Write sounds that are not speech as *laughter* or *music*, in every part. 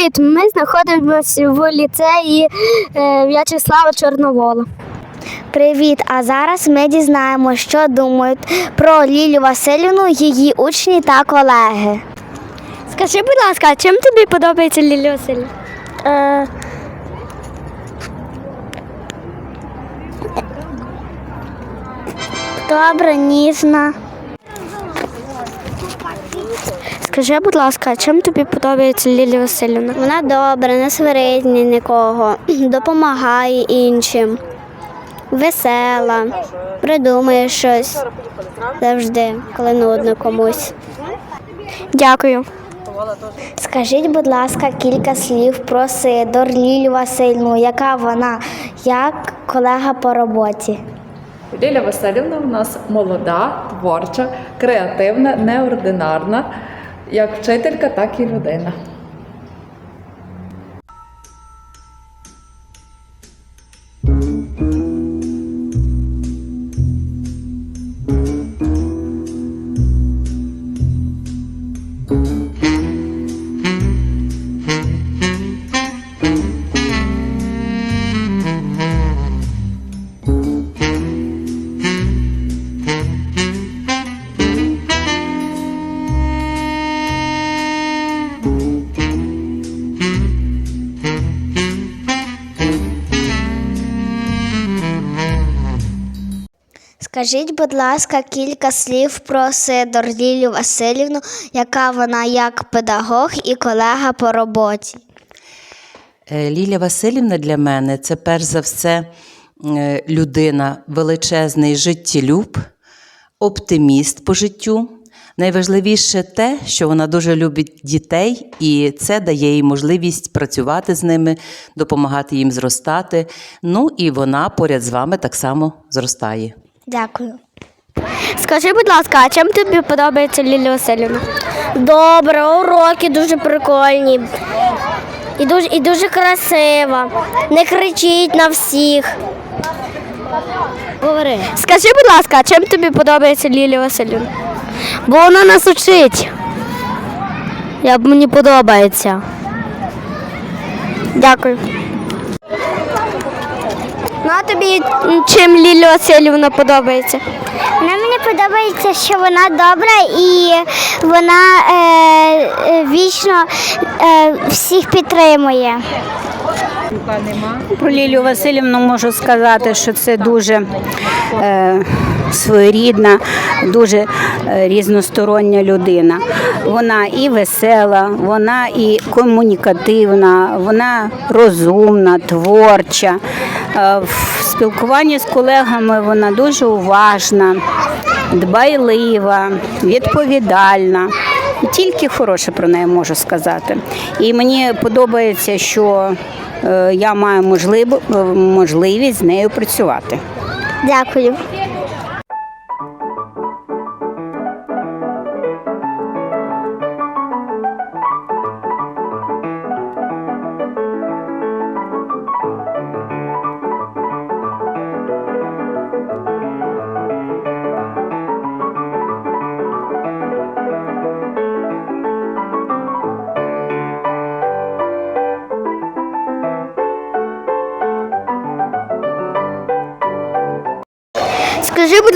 Привіт! Ми знаходимося в ліцеї е, В'ячеслава Чорновола. Привіт! А зараз ми дізнаємо, що думають про Лілю Васильівну, її учні та колеги. Скажи, будь ласка, чим тобі подобається Лілія Васильівна? Е, добре, ніжна. Скажи, будь ласка, чим тобі подобається Лілія Васильівна? Вона добра, не сварить ні нікого, *clears throat* допомагає іншим, весела, придумує щось завжди, коли нудно комусь. Дякую. Скажіть, будь ласка, кілька слів про Сидор Лілю Васильівну, яка вона як колега по роботі. Ліля Васильівна в нас молода, творча, креативна, неординарна, як вчителька, так і людина. Скажіть, будь ласка, кілька слів про Сидор Лілю Васильівну, яка вона як педагог і колега по роботі. Е, Лілія Васильівна для мене це перш за все е, людина, величезний життєлюб, оптиміст по життю. Найважливіше те, що вона дуже любить дітей, і це дає їй можливість працювати з ними, допомагати їм зростати. Ну і вона поряд з вами так само зростає. Дякую. Скажи, будь ласка, а чим тобі подобається Лілія Васильівна? Добре, уроки дуже прикольні. І дуже, і дуже красива. Не кричить на всіх. Говори. Скажи, будь ласка, а чим тобі подобається Лілія Васильівна? Бо вона нас учить. Як мені подобається. Дякую. Ну а тобі чим Лілія Васильівна подобається? Вона мені подобається, що вона добра і вона е, е, вічно е, всіх підтримує. Про Лілію Васильівну можу сказати, що це дуже е, своєрідна, дуже е, різностороння людина. Вона і весела, вона і комунікативна, вона розумна, творча. Е, в спілкуванні з колегами вона дуже уважна, дбайлива, відповідальна. Тільки хороше про неї можу сказати. І мені подобається, що е, я маю можлив, можливість з нею працювати. Дякую.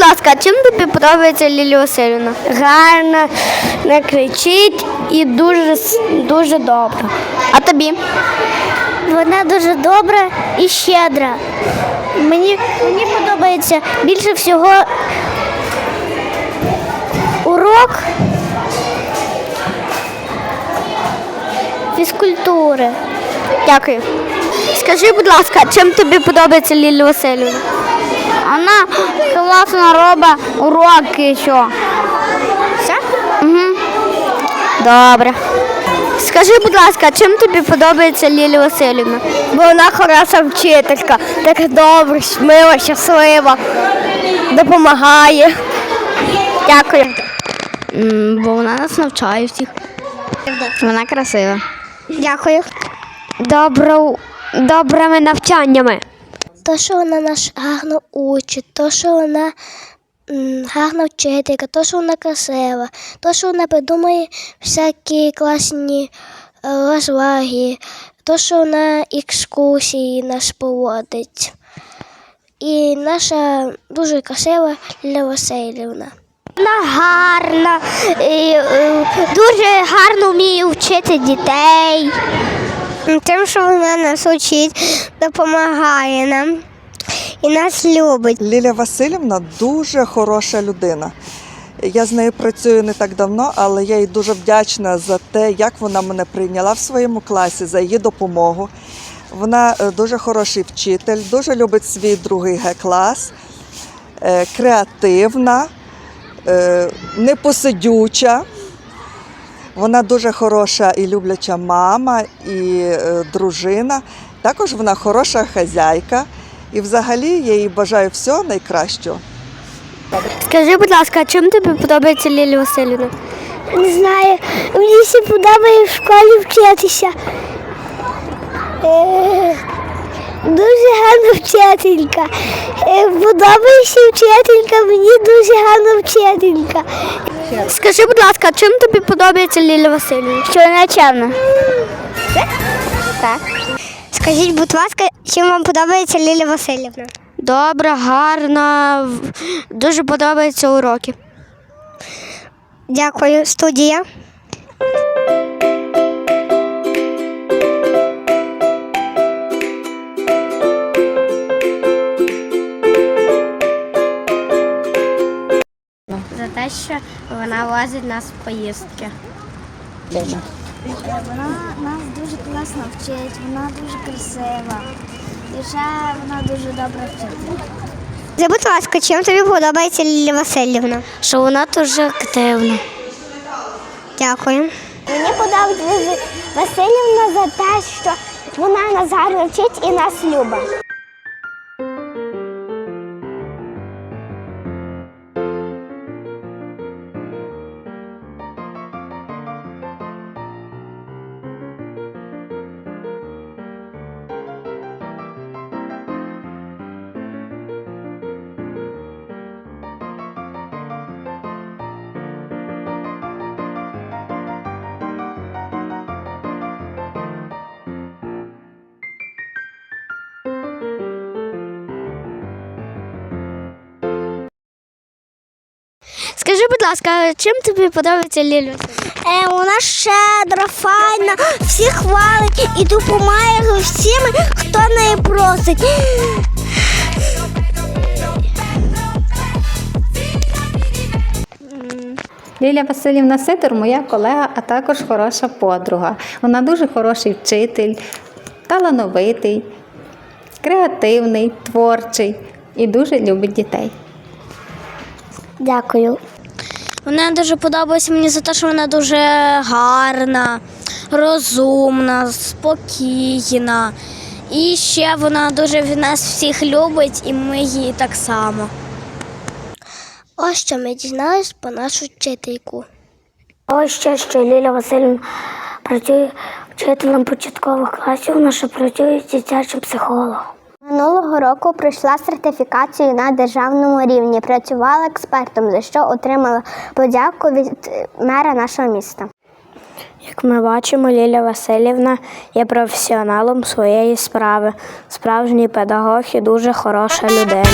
Ласка, чим тобі подобається Лілія Васильівна? Гарна, не кричить і дуже, дуже добра. А тобі? Вона дуже добра і щедра. Мені, мені подобається більше всього урок фізкультури. Дякую. Скажи, будь ласка, чим тобі подобається Лілія Васильівна? Вона класно робить уроки. Що? Все? Угу. Добре. Скажи, будь ласка, чим тобі подобається Лілія Васильівна? Бо вона хороша вчителька, така добра, мила, щаслива, допомагає. Дякую. Бо вона нас навчає всіх. Вона красива. Дякую. Добро, добрими навчаннями. То, що вона нас гарно учить, то, що вона гарна вчителька, то, що вона красива, то, що вона придумує всякі класні розваги, то, що на екскурсії нас поводить. І наша дуже красива Ліля Васильівна. Вона гарна, і, е, дуже гарно вміє вчити дітей. Тим, що вона нас учить, допомагає нам і нас любить. Лілія Васильівна дуже хороша людина. Я з нею працюю не так давно, але я їй дуже вдячна за те, як вона мене прийняла в своєму класі, за її допомогу. Вона е, дуже хороший вчитель, дуже любить свій другий Г-клас, е, креативна, е, непосидюча. Вона дуже хороша і любляча мама, і е, дружина. Також вона хороша хазяйка. І взагалі я їй бажаю всього найкращого. Скажи, будь ласка, чим тобі подобається Лілія Васильівна? Не знаю, мені всі подобає в школі вчитися. Дуже гарна вчителька. Е, Подобається вчителька, мені дуже гарна вчителька. Скажи, будь ласка, чим тобі подобається Лілія Васильівна? Що вона чемна? Так. Скажіть, будь ласка, чим вам подобається Ліля Васильівна? Добра, гарна, дуже подобаються уроки. Дякую, студія. За вона возить нас в поїздки. Вона нас дуже класно вчить, вона дуже красива. І ще вона дуже добре вчить. Будь ласка, чим тобі подобається Лілія Васильівна? Що вона дуже активна. Дякую. Мені подобається Васильівна за те, що вона нас гарно вчить і нас любить. Скажи, будь ласка, чим тобі подобається Васильівна? Е, вона щедра, файна, всіх хвалить і допомагає всім, хто неї просить. Лілія Васильівна Сидор моя колега, а також хороша подруга. Вона дуже хороший вчитель, талановитий, креативний, творчий і дуже любить дітей. Дякую. Вона дуже подобається мені за те, що вона дуже гарна, розумна, спокійна. І ще вона дуже від нас всіх любить, і ми її так само. Ось що ми дізналися про нашу вчительку. Ось ще, що Ліля Васильівна працює вчителем початкових класів, вона ще працює з дитячим психологом. Минулого року пройшла сертифікацію на державному рівні, працювала експертом, за що отримала подяку від мера нашого міста. Як ми бачимо, Ліля Васильівна є професіоналом своєї справи, справжній педагог і дуже хороша людина.